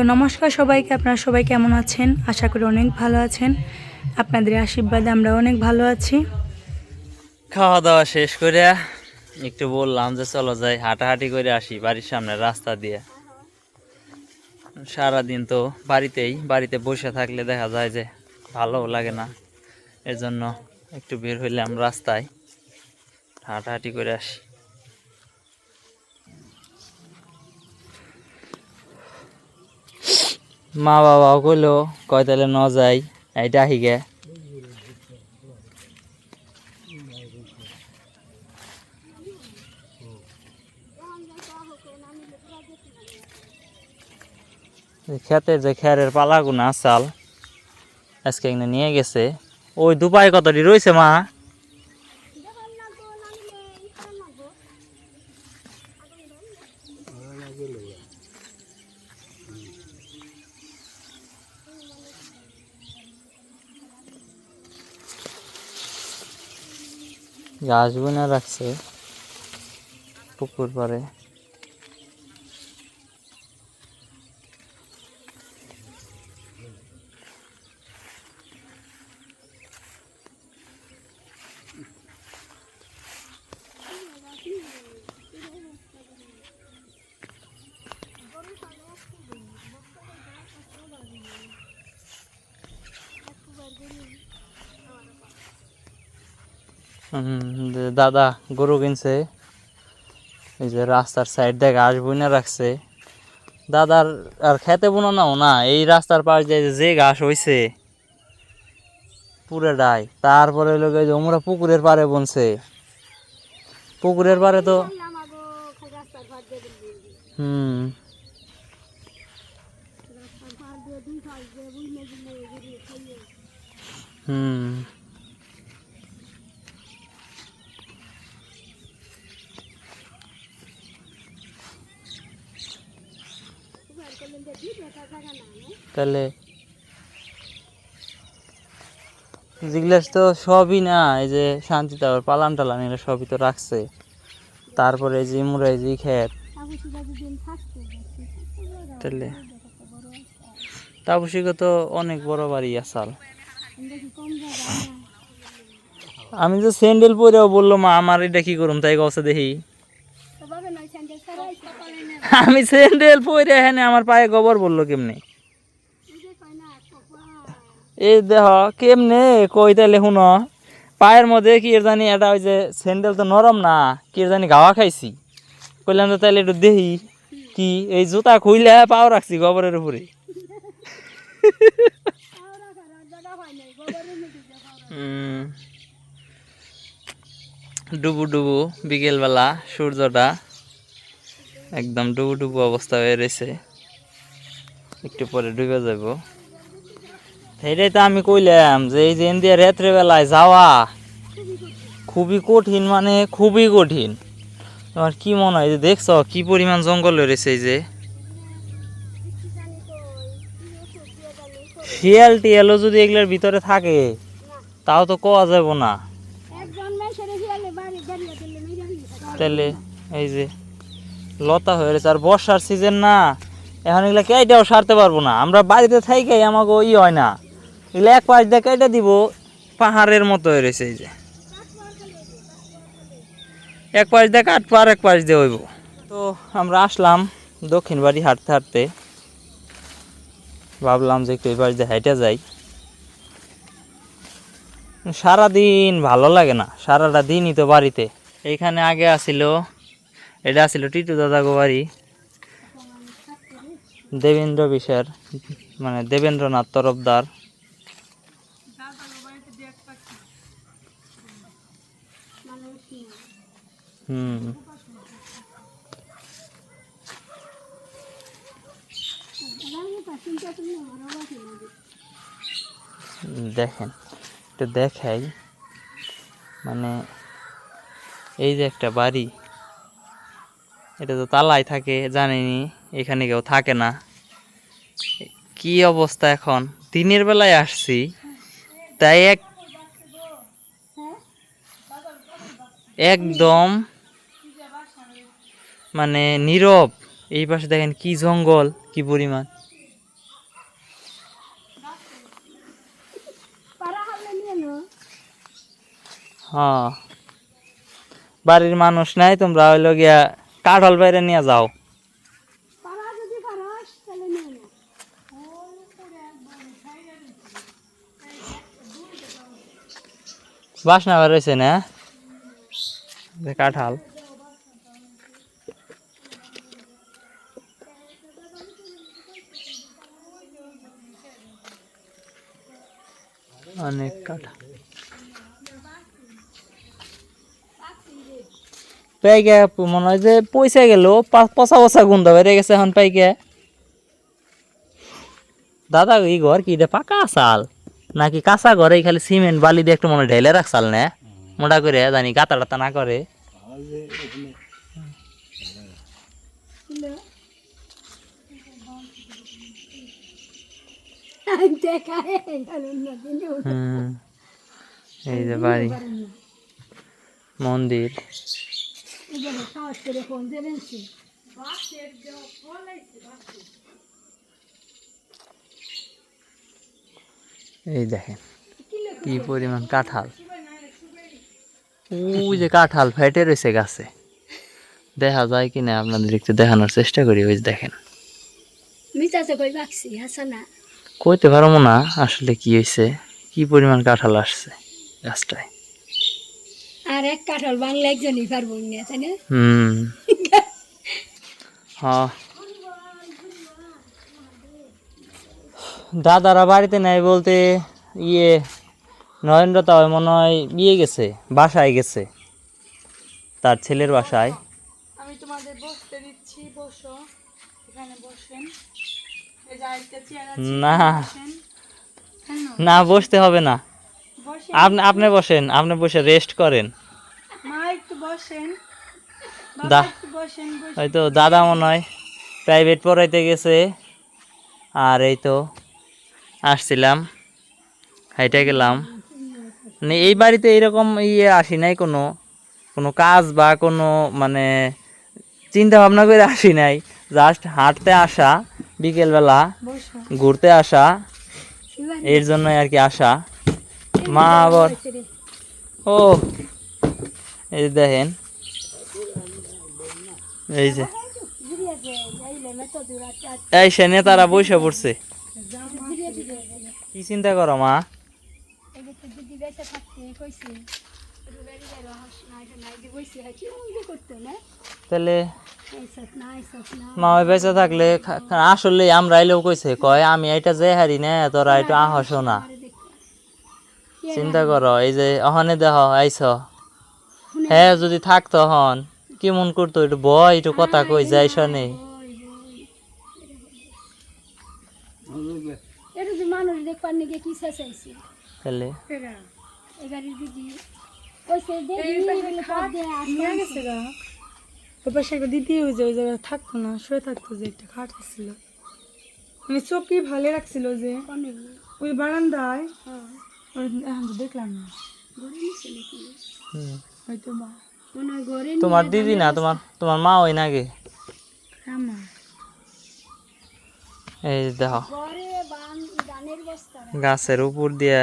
তো নমস্কার সবাইকে, আপনারা সবাই কেমন আছেন? আশা করি অনেক ভালো আছেন। আপনাদের আশীর্বাদে আমরা অনেক ভালো আছি। খাওয়া দাওয়া শেষ করে একটু বললাম যে চলো যাই, হাঁটাহাঁটি করে আসি বাড়ির সামনে রাস্তা দিয়ে। সারাদিন তো বাড়িতেই, বাড়িতে বসে থাকলে দেখা যায় যে ভালো লাগে না। এর জন্য একটু বের হইলাম রাস্তায়, হাঁটাহাঁটি করে আসি। মা বাবাও কইলো, কয় তাহলে ন যাই, এইটা আহিগে খেতে যে খেরের পালাগুনা, চাল, আজকে নিয়ে গেছে। ওই দুপাই কতটি রয়েছে মা? গাছ বুনে রাখছে পুকুর পাড়ে হুম, যে দাদা গরু কিনছে। এই যে রাস্তার সাইড দিয়ে ঘাস বুনে রাখছে। দাদার আর খেতে বুনাও না এই রাস্তার পাশ দিয়ে যে ঘাস হইছে পুরোটাই তারপরে লোক এই যে ওমরা পুকুরের পাড়ে বনছে। পুকুরের পাড়ে তো হুম। হুম। তাহলে যেগুলো তো সবই না এই যে শান্তি টাওয়ার পালান টালান এগুলো সবই তো রাখছে। তারপরে এই যে মুরাই যে খেত তাহলে তাপসিকে তো অনেক বড় বাড়ি আসাল আমি যে স্যান্ডেল পরেও বলল মা আমার এটা কি করুম? তাই গছে দেখি। আমি স্যান্ডেল পরে এখানে আমার পায়ে গোবর বলল কেমনে? এই দেহ কেমনে কই তাইলে শুন? পায়ের মধ্যে কি জানি এটা ওই যে স্যান্ডেল তো নরম না, কি জানি গাওয়া খাইছি। কইলাম তো তাইলে একটু দেখি, কি এই জুতা খুইলে পাও রাখছি গোবরের উপরে। ডুবু ডুবু, বিকেলবেলা সূর্যটা একদম ডুবু ডুবু অবস্থা হয়ে রয়েছে। একটু পরে ডুবে যাব। সেইটাই তো আমি কইলাম যে এই যে ইন্ডিয়া রাত্রে বেলায় যাওয়া খুবই কঠিন মানে খুবই কঠিন। তোমার কি মনে হয়? যে দেখছ, কি পরিমাণ জঙ্গল রয়েছে এই যে? শিয়াল টিয়ালও যদি এগুলোর ভিতরে থাকে, তাও তো কোয়া যাব না। তাহলে এই যে লতা হয়ে রয়েছে, আর বর্ষার সিজন না, এখন এগুলা কেটাও সারতে পারব না। আমরা বাড়িতে থাইকে আমাকে ই হয় না। এগুলো এক পাশ দেখে এটা দিব, পাহাড়ের মতো হয়ে রয়েছে এই যে। এক পাশ দেখে আট আর এক পাশ দিয়ে হইব। তো আমরা আসলাম দক্ষিণ বাড়ি হাঁটতে হাঁটতে। ভাবলাম যে একটু এই পাশ দিয়ে হাইটে যাই। সারাদিন ভালো লাগে না, সারাটা দিনই তো বাড়িতে। এইখানে আগে আসিল, এটা আসিল টিটু দাদা গো বাড়ি। দেবেন্দ্র বিশের মানে দেবেন্দ্রনাথ তরফদার। হুম। দেখেন একটু দেখাই। মানে এই যে একটা বাড়ি এটা তো তালায় থাকে জানিনি এখানে কেউ থাকে না। কি অবস্থা এখন? দিনের বেলায় আসছি তাই এক একদম মানে নীরব। এই পাশে দেখেন কি জঙ্গল কি পরিমাণ। হ্যাঁ। বাড়ির মানুষ নাই তোমরা হইল গিয়া কাঠল বাইরে নিয়ে যাও। বাসনা বার হয়েছে না কাঠাল। অনেক কাঁঠাল পাইকে মনে হয় যে পয়সা গেল পচা পচা গন্ধ বেড়ে গেছে এখন পাইকে। দাদা, এই ঘর কি পাকা চাল? নাকি কাঁচা ঘরে খালি সিমেন্ট বালি দিয়ে একটু মনে ঢেলে রাখছাল না? মোটা করে, জানি গাতা টাতা না করে হুম এই যে বাড়ি। মন্দির। এই দেখেন কি পরিমাণ কাঁঠাল। ওই যে কাঁঠাল ফেটে রয়েছে গাছে। দেখা যায় কিনা আপনাদের একটু দেখানোর চেষ্টা করি ওই যে দেখেন। মিটাতে কই বাকছি হাসানা। কইতে পারব না আসলে কি হয়েছে কি পরিমাণ কাঁঠাল আসছে গাছটায়। আর এক কাঠল বাংলা একজনই পারব না তাই না? হুম। হ্যাঁ দাদারা বাড়িতে নাই বলতে ইয়ে নরেন্দ্র তাও মনে হয় বিয়ে গেছে বাসায় গেছে তার ছেলের বাসায়। আমি তোমাদের বসতে দিচ্ছি বসো এখানে বসেন এই যে আরেকটা চেয়ার আছে না। না বসতে হবে না। আপনি আপনি বসেন আপনি বসে রেস্ট করেন। দা হয়তো দাদা মনে হয় প্রাইভেট পড়াইতে গেছে। আর এই তো আসছিলাম হাইটে গেলাম। মানে এই বাড়িতে এইরকম ইয়ে আসি নাই কোনো কোনো কাজ বা কোনো মানে চিন্তা ভাবনা করে আসি নাই। জাস্ট হাঁটতে আসা। বিকেলবেলা ঘুরতে আসা এর জন্যই আর কি আসা। মা আবার ও এই যে দেখেন। এই যে। এই সে নেতারা বসে পড়ছে। কি চিন্তা করো মা? তাহলে মা বেঁচে থাকলে আসলে আমরা এলেও কইছে কয় আমি এটা যে হারি না তোরা একটু আহস না। চিন্তা করো এই যে অহনে দেহ আইস হ্যাঁ যদি থাকতো হন কি মন করতো? একটু বয় একটু কথা কই যাই শোনে এটা যে মানুষ দেখবার নাকি কি চাইছি তাহলে? এগারি দিদি কইছে দেখি ওই পাশে একটা দিদি ওই যে ওই জায়গায় থাকতো না শুয়ে থাকতো যে একটা খাট ছিল। মানে চোখই ভালো রাখছিল যে ওই বারান্দায় হ্যাঁ, ওই এখন তো দেখলাম না। হয়তো বা। ঘরে তোমার দিদি না তোমার তোমার মা ওই নাকি? এই দেখো। গাছের উপর দিয়ে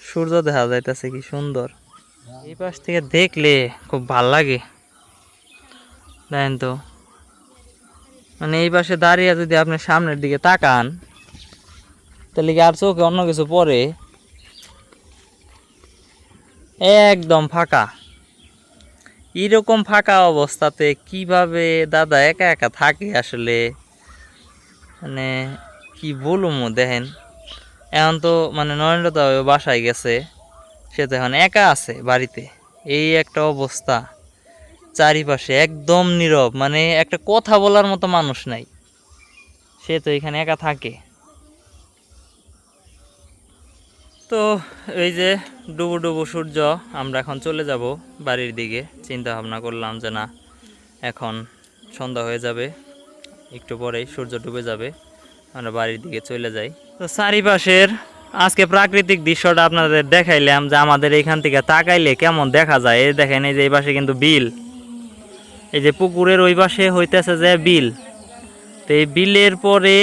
সূর্য দেখা যাইতেছে কি সুন্দর। এই পাশ থেকে দেখলে খুব ভালো লাগে। দেখেন তো। মানে এই পাশে দাঁড়িয়ে যদি আপনি সামনের দিকে তাকান, তাহলে কি আর চোখে অন্য কিছু পরে একদম ফাঁকা। এরকম ফাঁকা অবস্থাতে কীভাবে দাদা একা একা থাকে আসলে? মানে কি বলব দেখেন, এখন তো মানে নরেন্দ্র তো বাসায় গেছে, সে তো এখন একা আছে বাড়িতে। এই একটা অবস্থা। চারিপাশে, একদম নীরব মানে একটা কথা বলার মতো মানুষ নাই। সে তো এখানে একা থাকে। তো এই যে ডুবু ডুবু সূর্য, আমরা এখন চলে যাব বাড়ির দিকে। চিন্তা ভাবনা করলাম যে না, এখন সন্ধ্যা হয়ে যাবে, একটু পরেই সূর্য ডুবে যাবে, আমরা বাড়ির দিকে চলে যাই। তো চারিপাশের আজকে প্রাকৃতিক দৃশ্যটা আপনাদের দেখাইলাম যে আমাদের এখান থেকে তাকাইলে কেমন দেখা যায়। এই দেখেন, এই যে এই পাশে কিন্তু বিল। এই যে পুকুরের ওই পাশে হইতেছে যে বিল। তো এই বিলের পরে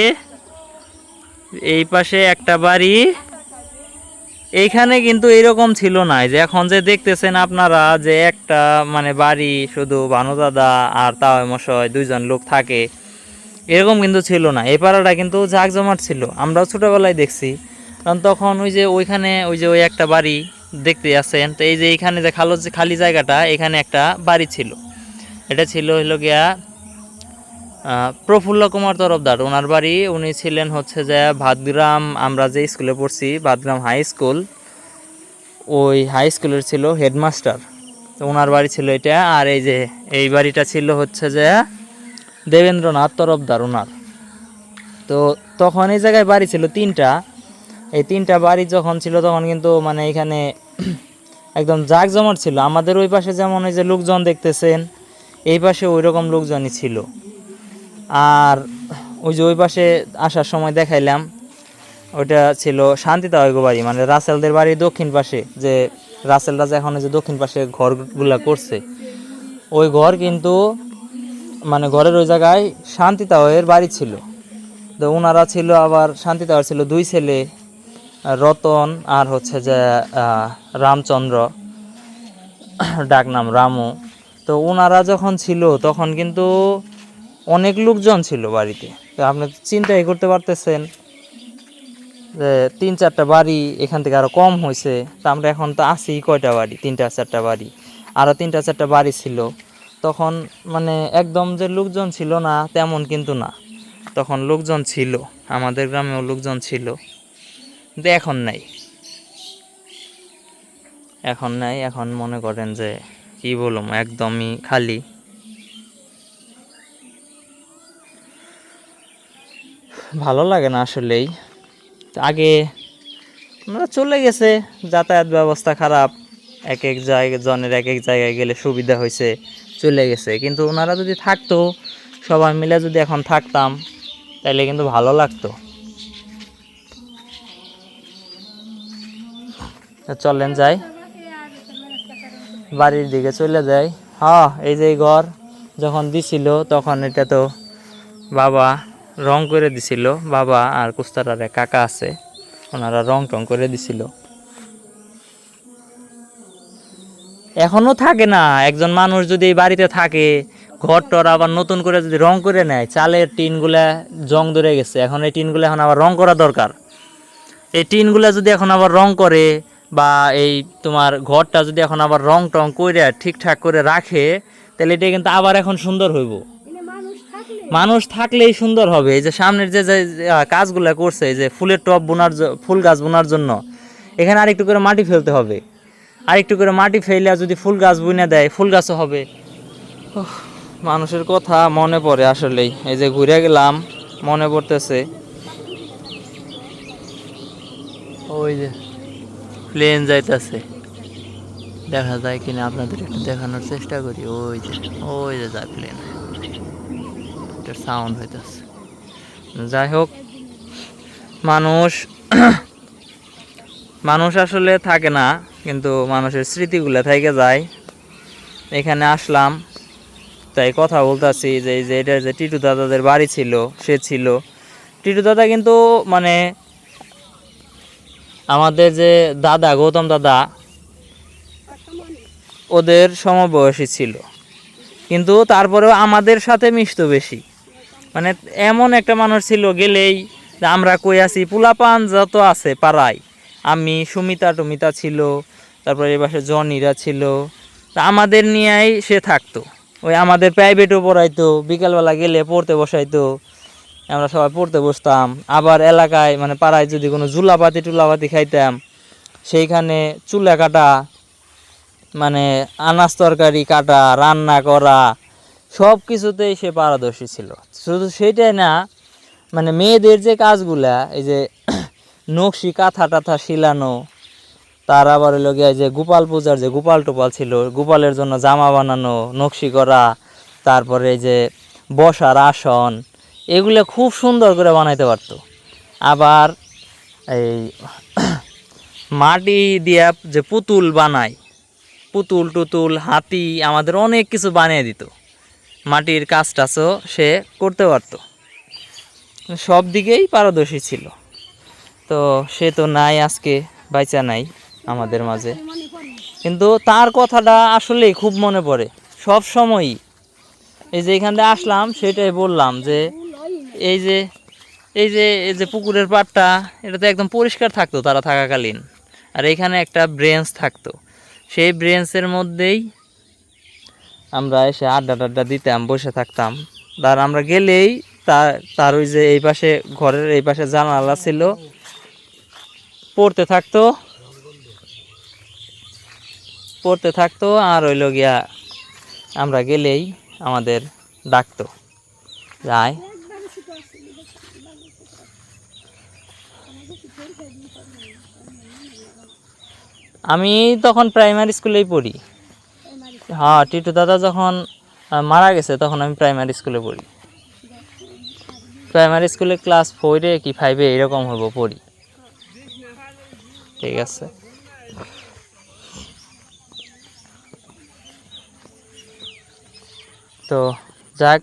এই পাশে একটা বাড়ি। এইখানে কিন্তু এরকম ছিল না। যে এখন যে দেখতেছেন আপনারা যে একটা মানে বাড়ি শুধু ভানুদাদা আর তাও মশাই দুইজন লোক থাকে, এরকম কিন্তু ছিল না। এই পাড়াটা কিন্তু জাঁকজমাট ছিল। আমরাও ছোটোবেলায় দেখছি। কারণ তখন ওই যে ওইখানে ওই যে ওই একটা বাড়ি দেখতে আসেন। তো এই যে এইখানে যে খালো যে খালি জায়গাটা, এখানে একটা বাড়ি ছিল। এটা ছিল হইল গিয়া প্রফুল্ল কুমার তরফদার। ওনার বাড়ি, উনি ছিলেন হচ্ছে যে ভাদগ্রাম আমরা যে স্কুলে পড়ছি ভাদগ্রাম হাই স্কুল, ওই হাই স্কুলের ছিল হেডমাস্টার। তো ওনার বাড়ি ছিল এটা, আর এই যে, এই বাড়িটা ছিল হচ্ছে যে দেবেন্দ্রনাথ তরফদার ওনার। তো তখন এই জায়গায় বাড়ি ছিল তিনটা। এই তিনটা বাড়ি যখন ছিল, তখন কিন্তু মানে এখানে একদম জাঁকজমট ছিল। আমাদের ওই পাশে যেমন ওই যে লোকজন দেখতেছেন এই পাশে ওই রকম লোকজনই ছিল। আর ওই যে ওই পাশে আসার সময় দেখাইলাম, ওইটা ছিল শান্তিতা ওই বাড়ি মানে রাসেলদের বাড়ির দক্ষিণ পাশে, যে রাসেল রাজা এখন যে দক্ষিণ পাশে ঘরগুলা করছে। ওই ঘর কিন্তু মানে ঘরের ওই জায়গায় শান্তি তাওয়ের বাড়ি ছিল। তো ওনারা ছিল আবার শান্তি তাওয়ার ছিল দুই ছেলে, রতন আর হচ্ছে যে রামচন্দ্র, ডাক নাম রামু। তো ওনারা যখন ছিল, তখন কিন্তু অনেক লোকজন ছিল বাড়িতে। তো আপনি চিন্তাই করতে পারতেছেন যে তিন চারটা বাড়ি এখান থেকে আরও কম হয়েছে। তা আমরা এখন তো আছি কয়টা বাড়ি? তিনটা চারটা বাড়ি। আরও তিনটা চারটা বাড়ি ছিল। তখন মানে একদম যে লোকজন ছিল না, তেমন কিন্তু না। তখন লোকজন ছিল, আমাদের গ্রামেও লোকজন ছিল। কিন্তু এখন নাই। এখন নাই, এখন মনে করেন যে কি বলব, একদমই খালি। ভালো লাগে না আসলেই। আগে আমরা চলে গেছে, যাতায়াত ব্যবস্থা খারাপ। এক এক জায়গা জনের এক এক জায়গায় গেলে সুবিধা হয়েছে, চলে গেছে। কিন্তু ওনারা যদি থাকতো, সবাই মিলে যদি এখন থাকতাম তাহলে কিন্তু ভালো লাগতো। চলেন যাই। বাড়ির দিকে চলে যাই হ্যাঁ এই যে ঘর যখন দিছিল, তখন এটা তো বাবা রং করে দিছিল। বাবা আর কুস্তারার কাকা আছে, ওনারা রং টং করে দিছিল। এখনও থাকে না, একজন মানুষ যদি এই বাড়িতে থাকে ঘর টর আবার নতুন করে যদি রং করে নেয় চালের টিনগুলা জং ধরে গেছে। এখন এই টিনগুলো এখন আবার রং করা দরকার। এই টিনগুলা যদি এখন আবার রং করে বা এই তোমার ঘরটা যদি এখন আবার রং টং করে ঠিকঠাক করে রাখে তাহলে এটা কিন্তু আবার এখন সুন্দর হইব। মানুষ থাকলেই সুন্দর হবে। এই যে সামনের যে কাজগুলা করছে এই যে ফুলের টব বোনার ফুল গাছ বোনার জন্য এখানে আরেকটু করে মাটি ফেলতে হবে। আরেকটু করে মাটি ফেলে যদি ফুল গাছ বুনে দেয় ফুল গাছও হবে। মানুষের কথা মনে পড়ে আসলেই। এই যে ঘুরে গেলাম মনে পড়তেছে। ওই যে। প্লেন যাইতেছে। দেখা যায় কিনা আপনাদের একটু দেখানোর চেষ্টা করি। ওই যে ওই যে যায় প্লেন একটা সাউন্ড হইতেছে। যাই হোক, মানুষ মানুষ আসলে থাকে না, কিন্তু মানুষের স্মৃতিগুলো থেকে যায়। এখানে আসলাম, তাই কথা বলতেছি যে যে এটা যে টিটু দাদাদের বাড়ি ছিল, সে ছিল। টিটু দাদা কিন্তু মানে আমাদের যে দাদা, গৌতম দাদা, ওদের সমবয়সী ছিল। কিন্তু তারপরেও আমাদের সাথে মিশতো বেশি। মানে এমন একটা মানুষ ছিল গেলেই আমরা কই আছি, পুলাপান যত আছে পাড়ায়। আমি, সুমিতা টুমিতা ছিল, তারপরে এ পাশে জনিরা ছিল। তা আমাদের নিয়েই সে থাকতো। ওই আমাদের প্রাইভেটও পড়াইতো, বিকালবেলা গেলে পড়তে বসাইতো। আমরা সবাই পড়তে বসতাম। আবার এলাকায় মানে পাড়ায় যদি কোনো জুলাপাতি টুলাপাতি খাইতাম, সেইখানে চুলা কাটা মানে আনাজ তরকারি কাটা, রান্না করা, সব কিছুতেই সে পারদর্শী ছিল। শুধু সেটাই না মানে মেয়েদের যে কাজগুলা, এই যে নকশি, কাঁথা টাথা শিলানো, তার আবার হলো গিয়ে যে গোপাল পূজার যে গোপাল টোপাল ছিল, গোপালের জন্য জামা বানানো, নকশি করা, তারপরে এই যে বসার আসন এগুলো খুব সুন্দর করে বানাইতে পারতো। আবার এই মাটি দিয়া যে পুতুল বানায়, পুতুল টুতুল, হাতি, আমাদের অনেক কিছু বানিয়ে দিত। মাটির কাজ টাচও সে করতে পারতো। সব দিকেই পারদর্শী ছিল। তো সে তো নাই আজকে, বাইচা নাই আমাদের মাঝে। কিন্তু তার কথাটা আসলেই খুব মনে পড়ে। সব সময়ই এই যে এখান থেকে আসলাম, সেটাই বললাম যে এই যে এই যে এই যে পুকুরের পাড়টা, এটা তো একদম পরিষ্কার থাকতো তারা থাকাকালীন। আর এখানে একটা ব্রেঞ্চ থাকতো। সেই ব্রেঞ্চের মধ্যেই আমরা এসে আড্ডা টাড্ডা দিতাম, বসে থাকতাম। আর আমরা গেলেই তার তার ওই যে এই পাশে ঘরের এই পাশে জানালা ছিল, পড়তে থাকতো। পড়তে থাকতো আর ওইল গিয়া আমরা গেলেই আমাদের ডাকতো। যায় আমি তখন প্রাইমারি স্কুলেই পড়ি। হ্যাঁ টিটু দাদা যখন মারা গেছে, তখন আমি প্রাইমারি স্কুলে পড়ি। প্রাইমারি স্কুলে ক্লাস ফোরে কি ফাইভে এরকম হব পড়ি। ঠিক আছে। তো যাক,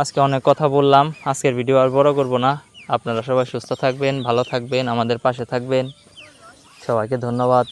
আজকে অনেক কথা বললাম। আজকের ভিডিও আর বড় করব না। আপনারা সবাই সুস্থ থাকবেন, ভালো থাকবেন, আমাদের পাশে থাকবেন। সবাইকে ধন্যবাদ।